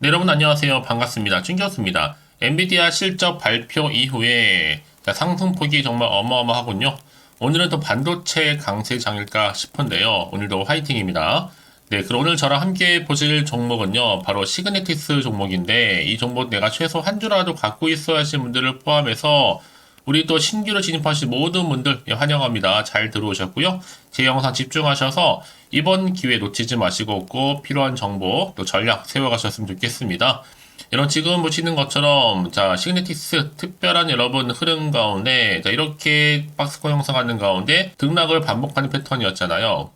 네, 여러분 안녕하세요. 반갑습니다. 찐교수입니다. 엔비디아 실적 발표 이후에 자, 상승폭이 정말 어마어마하군요. 오늘은 또 반도체 강세장일까 싶은데요. 오늘도 화이팅입니다. 네, 그럼 오늘 저랑 함께 보실 종목은요. 바로 시그네티스 종목인데 이 종목 내가 최소 한 주라도 갖고 있어야 하시는 분들을 포함해서 우리 또 신규로 진입하신 모든 분들 예, 환영합니다. 잘 들어오셨고요. 제 영상 집중하셔서 이번 기회 놓치지 마시고 꼭 필요한 정보 또 전략 세워가셨으면 좋겠습니다. 이런 지금 보시는 것처럼 자 시그네티스 특별한 여러분 흐름 가운데 자 이렇게 박스권 형성하는 가운데 등락을 반복하는 패턴이었잖아요.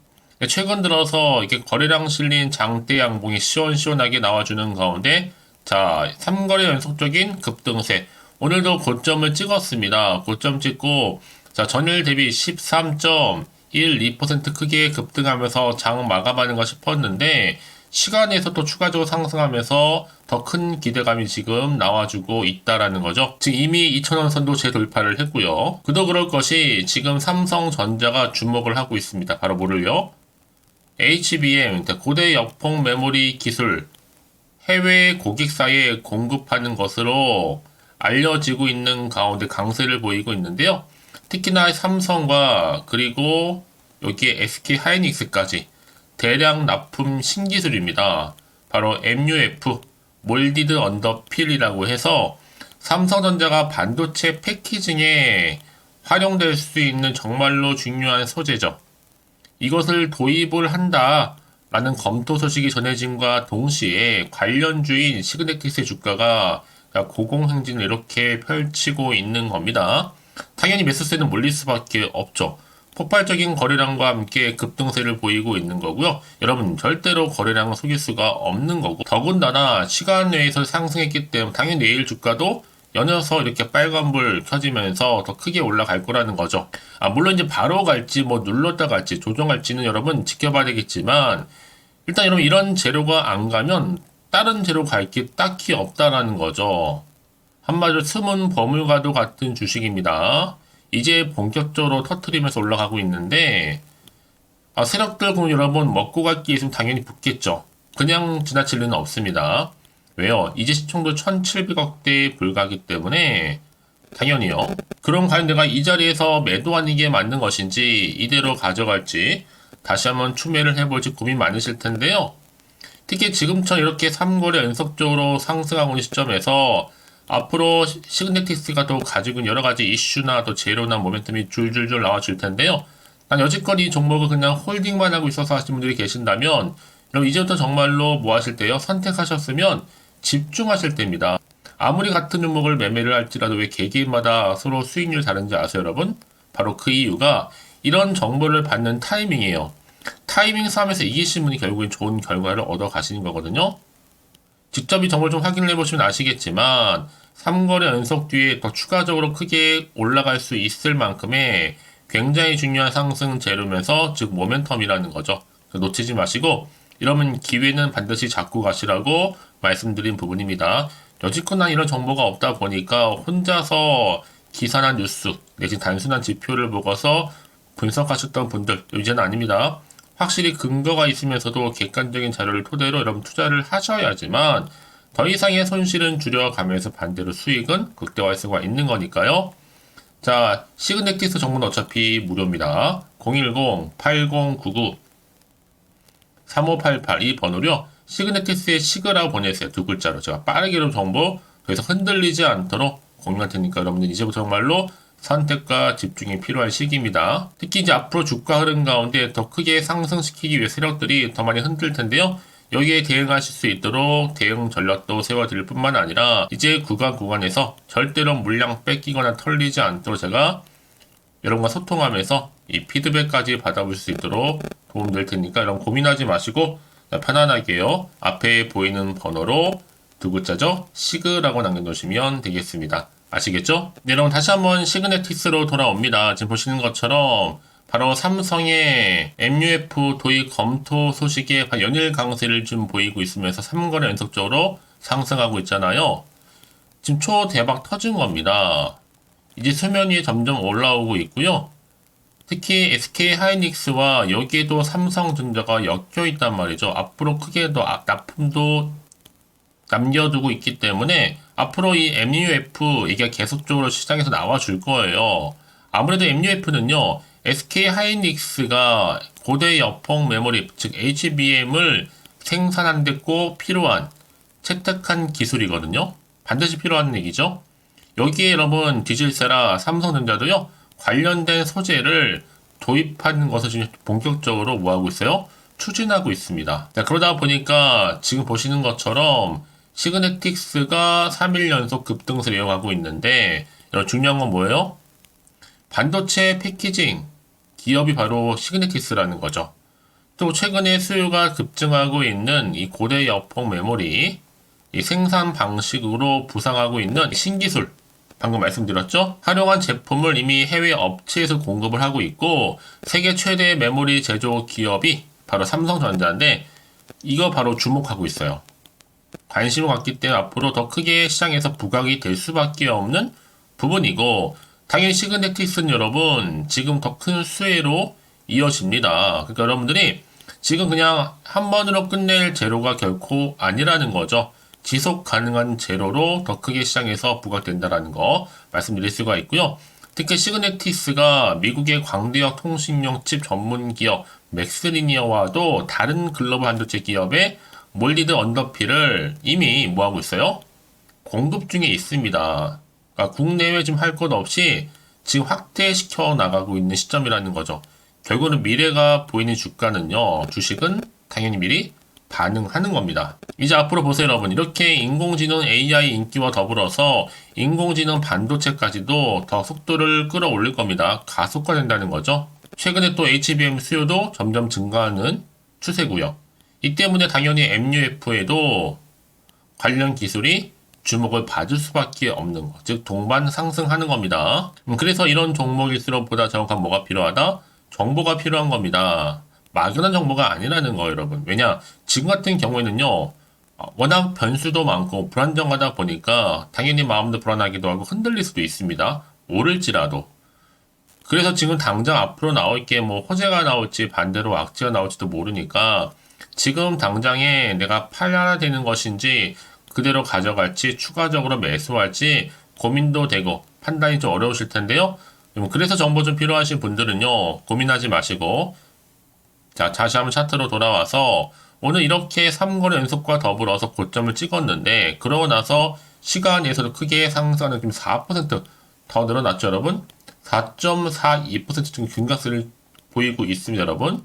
최근 들어서 이렇게 거래량 실린 장대 양봉이 시원시원하게 나와주는 가운데 자 3거래 연속적인 급등세 오늘도 고점을 찍었습니다. 고점 찍고 자 전일 대비 13.12% 크게 급등하면서 장 마감하는가 싶었는데 시간에서 또 추가적으로 상승하면서 더 큰 기대감이 지금 나와주고 있다라는 거죠. 지금 이미 2,000원 선도 재돌파를 했고요. 그도 그럴 것이 지금 삼성전자가 주목을 하고 있습니다. 바로 뭐를요? HBM, 고대 역폭 메모리 기술, 해외 고객사에 공급하는 것으로 알려지고 있는 가운데 강세를 보이고 있는데요. 특히나 삼성과 그리고 여기에 SK 하이닉스까지 대량 납품 신기술입니다. 바로 MUF, 몰디드 언더필이라고 해서 삼성전자가 반도체 패키징에 활용될 수 있는 정말로 중요한 소재죠. 이것을 도입을 한다. 라는 검토 소식이 전해진과 동시에 관련주인 시그네티스의 주가가 고공행진을 이렇게 펼치고 있는 겁니다. 당연히 매수세는 몰릴 수밖에 없죠. 폭발적인 거래량과 함께 급등세를 보이고 있는 거고요. 여러분 절대로 거래량을 속일 수가 없는 거고 더군다나 시간 내에서 상승했기 때문에 당연히 내일 주가도 연이어서 이렇게 빨간불 켜지면서 더 크게 올라갈 거라는 거죠. 아, 물론 이제 바로 갈지 뭐 눌렀다 갈지 조정할지는 여러분 지켜봐야 되겠지만 일단 여러분 이런 재료가 안 가면 다른 재료 갈게 딱히 없다라는 거죠. 한마디로 숨은 버물과도 같은 주식입니다. 이제 본격적으로 터트리면서 올라가고 있는데 아, 세력들 그럼 여러분 먹고 갈 게 있으면 당연히 붙겠죠. 그냥 지나칠 리는 없습니다. 왜요? 이제 시총도 1,700억대에 불과하기 때문에 당연히요. 그럼 과연 내가 이 자리에서 매도하는 게 맞는 것인지 이대로 가져갈지 다시 한번 추매를 해볼지 고민 많으실 텐데요. 특히 지금처럼 이렇게 3거래 연속적으로 상승하고 있는 시점에서 앞으로 시그네티스가 또 가지고 있는 여러 가지 이슈나 또 재료나 모멘텀이 줄줄줄 나와줄 텐데요. 난 여지껏 이 종목을 그냥 홀딩만 하고 있어서 하시는 분들이 계신다면 그럼 이제부터 정말로 뭐 하실 때요? 선택하셨으면 집중하실 때입니다. 아무리 같은 종목을 매매를 할지라도 왜 개개인마다 서로 수익률 다른지 아세요, 여러분? 바로 그 이유가 이런 정보를 받는 타이밍이에요. 타이밍 싸움에서 이기신 분이 결국엔 좋은 결과를 얻어 가시는 거거든요. 직접 이 정보를 좀 확인을 해보시면 아시겠지만 3거래 연속 뒤에 더 추가적으로 크게 올라갈 수 있을 만큼의 굉장히 중요한 상승 재료면서 즉 모멘텀이라는 거죠. 놓치지 마시고 이러면 기회는 반드시 잡고 가시라고 말씀드린 부분입니다. 여지껏 난 이런 정보가 없다 보니까 혼자서 기사나 뉴스 내지 단순한 지표를 보고서 분석하셨던 분들 이제는 아닙니다. 확실히 근거가 있으면서도 객관적인 자료를 토대로 여러분 투자를 하셔야지만 더 이상의 손실은 줄여가면서 반대로 수익은 극대화할 수가 있는 거니까요. 자, 시그네티스 정보는 어차피 무료입니다. 010-8099-3588 이 번호요. 시그네티스의 시그라고 보내세요. 두 글자로. 제가 빠르게 좀 정보 더 이상 흔들리지 않도록 공유할 테니까 여러분들 이제부터 정말로 선택과 집중이 필요한 시기입니다. 특히 이제 앞으로 주가 흐름 가운데 더 크게 상승시키기 위해 세력들이 더 많이 흔들 텐데요. 여기에 대응하실 수 있도록 대응 전략도 세워드릴 뿐만 아니라 이제 구간 구간에서 절대로 물량 뺏기거나 털리지 않도록 제가 여러분과 소통하면서 이 피드백까지 받아볼 수 있도록 도움될 테니까 여러분 고민하지 마시고 편안하게요. 앞에 보이는 번호로 두 글자죠? 시그라고 남겨놓으시면 되겠습니다. 아시겠죠? 네, 여러분 다시 한번 시그네티스로 돌아옵니다. 지금 보시는 것처럼 바로 삼성의 MUF 도입 검토 소식에 연일 강세를 좀 보이고 있으면서 3거래 연속적으로 상승하고 있잖아요. 지금 초 대박 터진 겁니다. 이제 수면 위에 점점 올라오고 있고요. 특히 SK 하이닉스와 여기에도 삼성전자가 엮여 있단 말이죠. 앞으로 크게 더 납품도 남겨두고 있기 때문에 앞으로 이 MUF 이게 계속적으로 시장에서 나와줄 거예요. 아무래도 MUF는요, SK 하이닉스가 고대 여폭 메모리, 즉 HBM을 생산한 데 꼭 필요한 채택한 기술이거든요. 반드시 필요한 얘기죠. 여기에 여러분 디질세라 삼성전자도요 관련된 소재를 도입하는 것을 지금 본격적으로 뭐하고 있어요? 추진하고 있습니다. 자, 그러다 보니까 지금 보시는 것처럼 시그네틱스가 3일 연속 급등세를 이어가고 있는데 여러분 중요한 건 뭐예요? 반도체 패키징 기업이 바로 시그네틱스라는 거죠. 또 최근에 수요가 급증하고 있는 이 고대 여폭 메모리 이 생산 방식으로 부상하고 있는 신기술 방금 말씀드렸죠? 활용한 제품을 이미 해외 업체에서 공급을 하고 있고 세계 최대 메모리 제조 기업이 바로 삼성전자인데 이거 바로 주목하고 있어요. 관심을 갖기 때문에 앞으로 더 크게 시장에서 부각이 될 수밖에 없는 부분이고 당연히 시그네틱스는 여러분 지금 더 큰 수혜로 이어집니다. 그러니까 여러분들이 지금 그냥 한 번으로 끝낼 재료가 결코 아니라는 거죠. 지속 가능한 재료로 더 크게 시장에서 부각된다라는 거 말씀드릴 수가 있고요. 특히 시그네티스가 미국의 광대역 통신용 칩 전문 기업 맥스리니어와도 다른 글로벌 반도체 기업의 몰디드 언더필을 이미 뭐하고 있어요? 공급 중에 있습니다. 그러니까 국내외 지금 할 것 없이 지금 확대시켜 나가고 있는 시점이라는 거죠. 결국은 미래가 보이는 주가는요, 주식은 당연히 미리 반응하는 겁니다. 이제 앞으로 보세요, 여러분. 이렇게 인공지능 AI 인기와 더불어서 인공지능 반도체까지도 더 속도를 끌어올릴 겁니다. 가속화된다는 거죠. 최근에 또 HBM 수요도 점점 증가하는 추세고요. 이 때문에 당연히 MUF에도 관련 기술이 주목을 받을 수밖에 없는 것, 즉 동반 상승하는 겁니다. 음, 그래서 이런 종목일수록 보다 정확한 뭐가 필요하다? 정보가 필요한 겁니다. 막연한 정보가 아니라는 거예요, 여러분. 왜냐, 지금 같은 경우에는요, 어, 워낙 변수도 많고 불안정하다 보니까 당연히 마음도 불안하기도 하고 흔들릴 수도 있습니다. 오를지라도. 그래서 지금 당장 앞으로 나올 게 뭐 호재가 나올지 반대로 악재가 나올지도 모르니까 지금 당장에 내가 팔아야 되는 것인지 그대로 가져갈지 추가적으로 매수할지 고민도 되고 판단이 좀 어려우실 텐데요. 음, 그래서 정보 좀 필요하신 분들은요, 고민하지 마시고, 자, 다시 한번 차트로 돌아와서, 오늘 이렇게 3거래 연속과 더불어서 고점을 찍었는데, 그러고 나서 시간에서도 크게 상승하는 지금 4%더 늘어났죠, 여러분? 4.42%쯤 균가스를 보이고 있습니다, 여러분.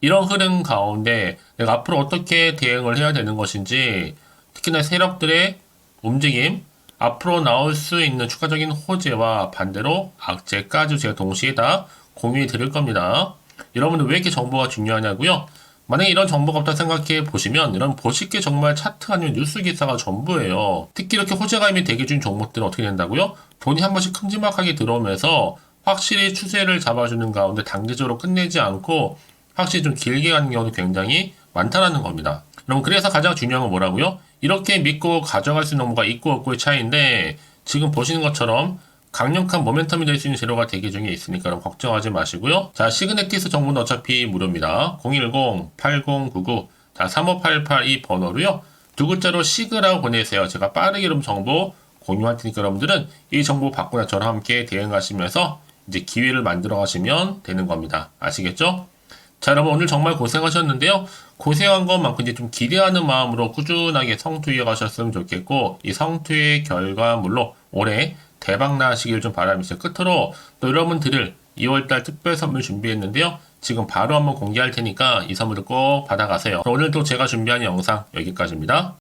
이런 흐름 가운데 내가 앞으로 어떻게 대응을 해야 되는 것인지, 특히나 세력들의 움직임, 앞으로 나올 수 있는 추가적인 호재와 반대로 악재까지 제가 동시에 다 공유해 드릴 겁니다. 여러분들 왜 이렇게 정보가 중요하냐고요? 만약에 이런 정보가 없다 생각해 보시면 이런 보실 게 정말 차트 아니면 뉴스 기사가 전부예요. 특히 이렇게 호재가 이미 대기 중 종목들은 어떻게 된다고요? 돈이 한 번씩 큼지막하게 들어오면서 확실히 추세를 잡아주는 가운데 단계적으로 끝내지 않고 확실히 좀 길게 가는 경우도 굉장히 많다라는 겁니다. 그럼 그래서 가장 중요한 건 뭐라고요? 이렇게 믿고 가져갈 수 있는 뭐가 있고 없고의 차이인데 지금 보시는 것처럼 강력한 모멘텀이 될 수 있는 재료가 대기 중에 있으니까 그럼 걱정하지 마시고요. 자, 시그네티스 정보는 어차피 무료입니다. 010-8099 자, 3588 이 번호로요. 두 글자로 시그라고 보내세요. 제가 빠르게 그럼 정보 공유할 테니까 여러분들은 이 정보 받고 저랑 함께 대응하시면서 이제 기회를 만들어 가시면 되는 겁니다. 아시겠죠? 자, 여러분 오늘 정말 고생하셨는데요. 고생한 것만큼 이제 좀 기대하는 마음으로 꾸준하게 성투해 가셨으면 좋겠고, 이 성투의 결과물로 올해 대박 나시길 좀 바라면서 끝으로 또 여러분들을 2월달 특별 선물 준비했는데요. 지금 바로 한번 공개할 테니까 이 선물을 꼭 받아가세요. 오늘도 제가 준비한 영상 여기까지입니다.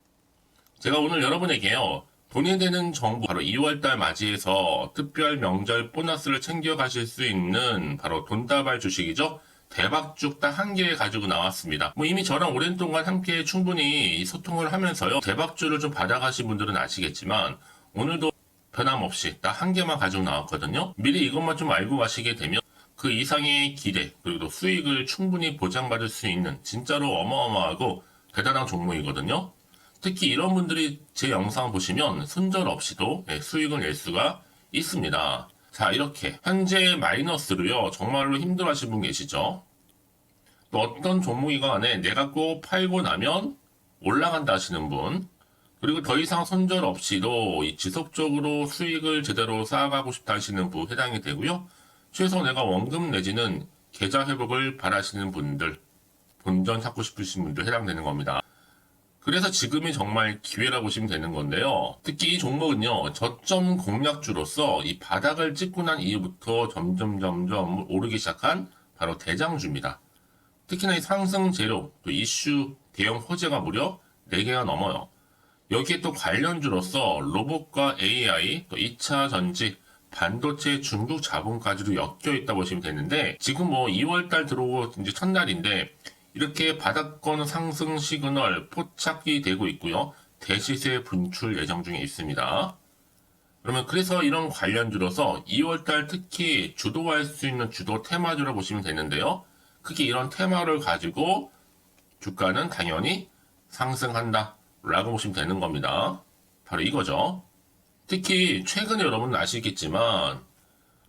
제가 오늘 여러분에게요. 돈이 되는 정보 바로 2월달 맞이해서 특별 명절 보너스를 챙겨 가실 수 있는 바로 돈다발 주식이죠. 대박죽 딱 한 개 가지고 나왔습니다. 뭐 이미 저랑 오랜 동안 함께 충분히 소통을 하면서요. 대박주를 좀 받아가신 분들은 아시겠지만 오늘도 변함없이 딱 한 개만 가지고 나왔거든요. 미리 이것만 좀 알고 가시게 되면 그 이상의 기대 그리고 또 수익을 충분히 보장받을 수 있는 진짜로 어마어마하고 대단한 종목이거든요. 특히 이런 분들이 제 영상 보시면 손절 없이도 네, 수익을 낼 수가 있습니다. 자, 이렇게 현재 마이너스로요. 정말로 힘들어하시는 분 계시죠? 또 어떤 종목이가 안에 내가 꼭 팔고 나면 올라간다 하시는 분, 그리고 더 이상 손절 없이도 이 지속적으로 수익을 제대로 쌓아가고 싶다 하시는 분 해당이 되고요. 최소 내가 원금 내지는 계좌 회복을 바라시는 분들, 본전 찾고 싶으신 분들 해당되는 겁니다. 그래서 지금이 정말 기회라고 보시면 되는 건데요. 특히 이 종목은요, 저점 공략주로서 이 바닥을 찍고 난 이후부터 점점 점점 오르기 시작한 바로 대장주입니다. 특히나 이 상승 재료, 또 이슈, 대형 호재가 무려 4개가 넘어요. 여기에 또 관련주로서 로봇과 AI, 또 2차 전지, 반도체 중국 자본까지도 엮여 있다 보시면 되는데 지금 뭐 2월달 들어오고 이제 첫날인데 이렇게 바닥권 상승 시그널 포착이 되고 있고요. 대시세 분출 예정 중에 있습니다. 그러면 그래서 이런 관련주로서 2월달 특히 주도할 수 있는 주도 테마주로 보시면 되는데요. 크게 이런 테마를 가지고 주가는 당연히 상승한다 라고 보시면 되는 겁니다. 바로 이거죠. 특히 최근에 여러분 아시겠지만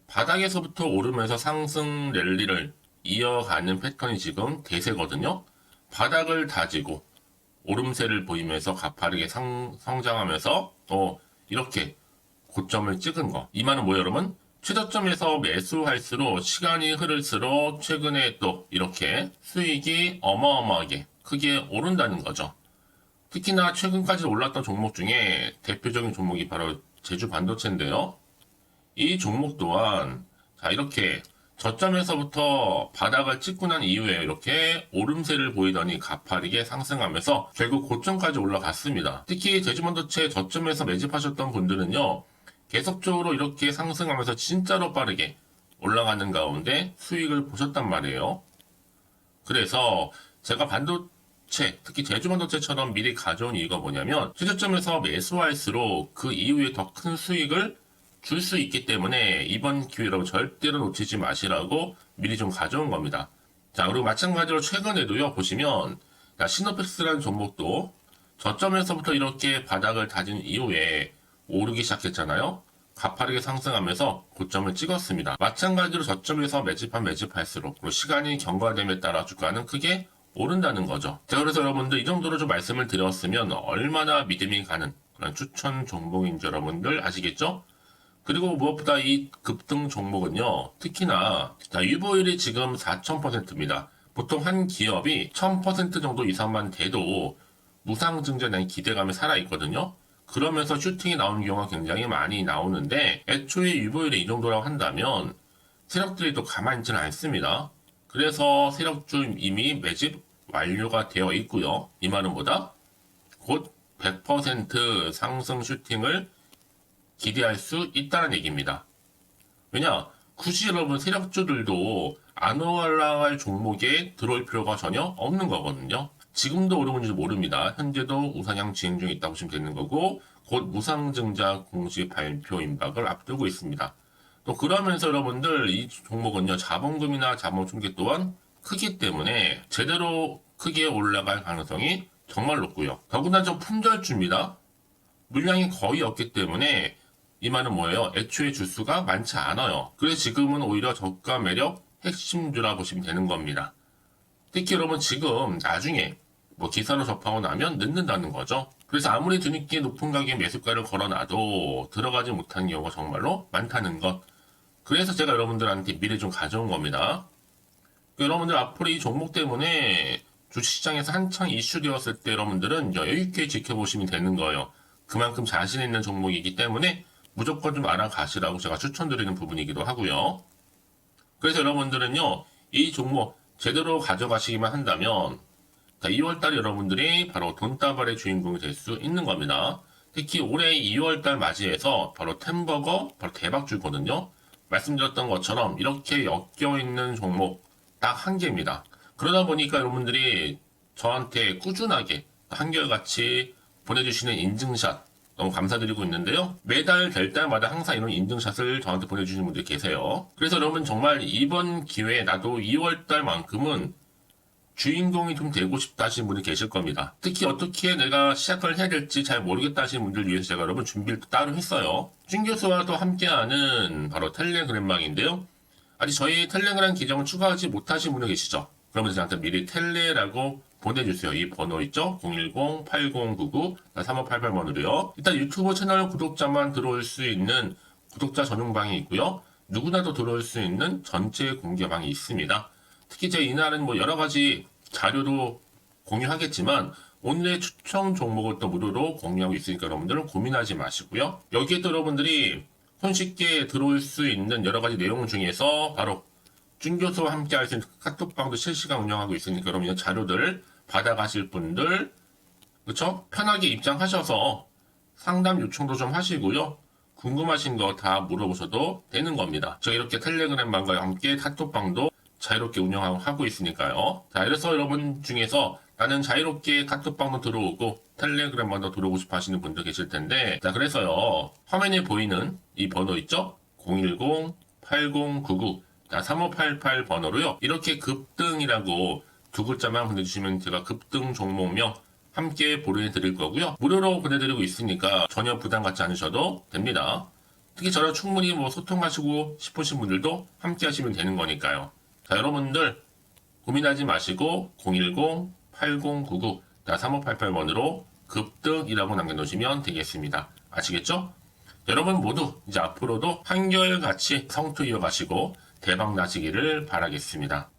바닥에서부터 오르면서 상승 랠리를 이어가는 패턴이 지금 대세거든요. 바닥을 다지고 오름세를 보이면서 가파르게 상, 성장하면서 또 이렇게 고점을 찍은 거. 이 말은 뭐예요, 여러분? 최저점에서 매수할수록 시간이 흐를수록 최근에 또 이렇게 수익이 어마어마하게 크게 오른다는 거죠. 특히나 최근까지 올랐던 종목 중에 대표적인 종목이 바로 제주 반도체인데요. 이 종목 또한 자 이렇게 저점에서부터 바닥을 찍고 난 이후에 이렇게 오름세를 보이더니 가파르게 상승하면서 결국 고점까지 올라갔습니다. 특히 제주반도체 저점에서 매집하셨던 분들은요. 계속적으로 이렇게 상승하면서 진짜로 빠르게 올라가는 가운데 수익을 보셨단 말이에요. 그래서 제가 반도체, 특히 제주반도체처럼 미리 가져온 이유가 뭐냐면 최저점에서 매수할수록 그 이후에 더 큰 수익을 줄 수 있기 때문에 이번 기회로 절대로 놓치지 마시라고 미리 좀 가져온 겁니다. 자, 그리고 마찬가지로 최근에도요, 보시면, 자, 시노펙스라는 종목도 저점에서부터 이렇게 바닥을 다진 이후에 오르기 시작했잖아요. 가파르게 상승하면서 고점을 찍었습니다. 마찬가지로 저점에서 매집한 매집할수록 시간이 경과됨에 따라 주가는 크게 오른다는 거죠. 자, 그래서 여러분들 이 정도로 좀 말씀을 드렸으면 얼마나 믿음이 가는 그런 추천 종목인지 여러분들 아시겠죠? 그리고 무엇보다 이 급등 종목은요, 특히나, 자, 유보율이 지금 4,000%입니다. 보통 한 기업이 1000% 정도 이상만 돼도 무상증자에 대한 기대감이 살아있거든요. 그러면서 슈팅이 나오는 경우가 굉장히 많이 나오는데, 애초에 유보율이 이 정도라고 한다면, 세력들이 또 가만히 있지는 않습니다. 그래서 세력주 이미 매집 완료가 되어 있고요. 이 말은 뭐다? 곧 100% 상승 슈팅을 기대할 수 있다는 얘기입니다. 왜냐? 굳이 여러분 세력주들도 안 올라갈 종목에 들어올 필요가 전혀 없는 거거든요. 지금도 오르는지 모릅니다. 현재도 우상향 진행 중에 있다고 보시면 되는 거고 곧 무상증자 공시 발표 임박을 앞두고 있습니다. 또 그러면서 여러분들 이 종목은요 자본금이나 자본 충격 또한 크기 때문에 제대로 크게 올라갈 가능성이 정말 높고요. 더구나 좀 품절주입니다. 물량이 거의 없기 때문에 이 말은 뭐예요? 애초에 주수가 많지 않아요. 그래서 지금은 오히려 저가 매력 핵심주라 보시면 되는 겁니다. 특히 여러분 지금 나중에 뭐 기사로 접하고 나면 늦는다는 거죠. 그래서 아무리 뒤늦게 높은 가격에 매수가를 걸어놔도 들어가지 못하는 경우가 정말로 많다는 것. 그래서 제가 여러분들한테 미리 좀 가져온 겁니다. 여러분들 앞으로 이 종목 때문에 주식시장에서 한창 이슈되었을 때 여러분들은 여유있게 지켜보시면 되는 거예요. 그만큼 자신 있는 종목이기 때문에 무조건 좀 알아가시라고 제가 추천드리는 부분이기도 하고요. 그래서 여러분들은요, 이 종목 제대로 가져가시기만 한다면, 2월달 여러분들이 바로 돈다발의 주인공이 될 수 있는 겁니다. 특히 올해 2월달 맞이해서 바로 템버거, 바로 대박주거든요. 말씀드렸던 것처럼 이렇게 엮여있는 종목 딱 한 개입니다. 그러다 보니까 여러분들이 저한테 꾸준하게 한결같이 보내주시는 인증샷 너무 감사드리고 있는데요. 매달 될 때마다 항상 이런 인증샷을 저한테 보내주시는 분들이 계세요. 그래서 여러분 정말 이번 기회에 나도 2월달만큼은 주인공이 좀 되고 싶다 하시는 분이 계실 겁니다. 특히 어떻게 내가 시작을 해야 될지 잘 모르겠다 하시는 분들 위해서 제가 여러분 준비를 따로 했어요. 준 교수와도 함께하는 바로 텔레그램망인데요. 아직 저희 텔레그램 계정을 추가하지 못하신 분이 계시죠? 그러면 저한테 미리 텔레라고 보내주세요. 이 번호 있죠? 010-8099-3588번으로요. 일단 유튜브 채널 구독자만 들어올 수 있는 구독자 전용방이 있고요. 누구나도 들어올 수 있는 전체 공개방이 있습니다. 특히 제 이날은 뭐 여러 가지 자료도 공유하겠지만 오늘의 추천 종목을 또 무료로 공유하고 있으니까 여러분들은 고민하지 마시고요. 여기에 또 여러분들이 손쉽게 들어올 수 있는 여러 가지 내용 중에서 바로 준 교수와 함께 할 수 있는 카톡방도 실시간 운영하고 있으니까 여러분 이 자료들 받아가실 분들 그렇죠? 편하게 입장하셔서 상담 요청도 좀 하시고요. 궁금하신 거 다 물어보셔도 되는 겁니다. 저 이렇게 텔레그램방과 함께 카톡방도 자유롭게 운영하고 있으니까요. 자, 이래서 여러분 중에서 나는 자유롭게 카톡방도 들어오고 텔레그램방도 들어오고 싶어 하시는 분들 계실 텐데, 자, 그래서요. 화면에 보이는 이 번호 있죠? 010-8099. 자, 3588 번호로요. 이렇게 급등이라고 두 글자만 보내주시면 제가 급등 종목명 함께 보내드릴 거고요. 무료로 보내드리고 있으니까 전혀 부담 갖지 않으셔도 됩니다. 특히 저랑 충분히 뭐 소통하시고 싶으신 분들도 함께 하시면 되는 거니까요. 자, 여러분들 고민하지 마시고 010-8099 3588번으로 급등이라고 남겨놓으시면 되겠습니다. 아시겠죠? 여러분 모두 이제 앞으로도 한결같이 성투 이어가시고 대박 나시기를 바라겠습니다.